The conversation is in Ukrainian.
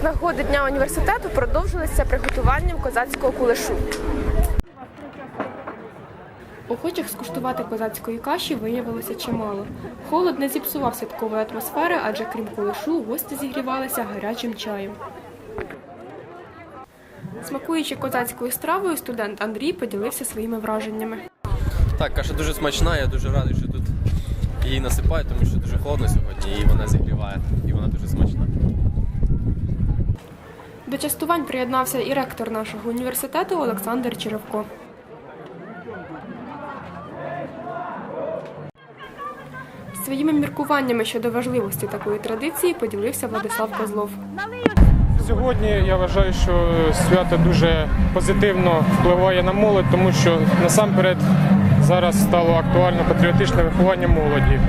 нагоди Дня університету продовжилися приготуванням козацького кулешу. Охочих скуштувати козацької каші виявилося чимало. Холод не зіпсував святкової атмосфери, адже крім кулешу, гості зігрівалися гарячим чаєм. Смакуючи козацькою стравою, студент Андрій поділився своїми враженнями. Так, каша дуже смачна, я дуже радий, що тут її насипають, тому що дуже холодно сьогодні і вона зігріває, і вона дуже смачна. До частувань приєднався і ректор нашого університету Олександр Черевко. Своїми міркуваннями щодо важливості такої традиції поділився Владислав Козлов. Сьогодні я вважаю, що свято дуже позитивно впливає на молодь, тому що насамперед зараз стало актуально патріотичне виховання молоді.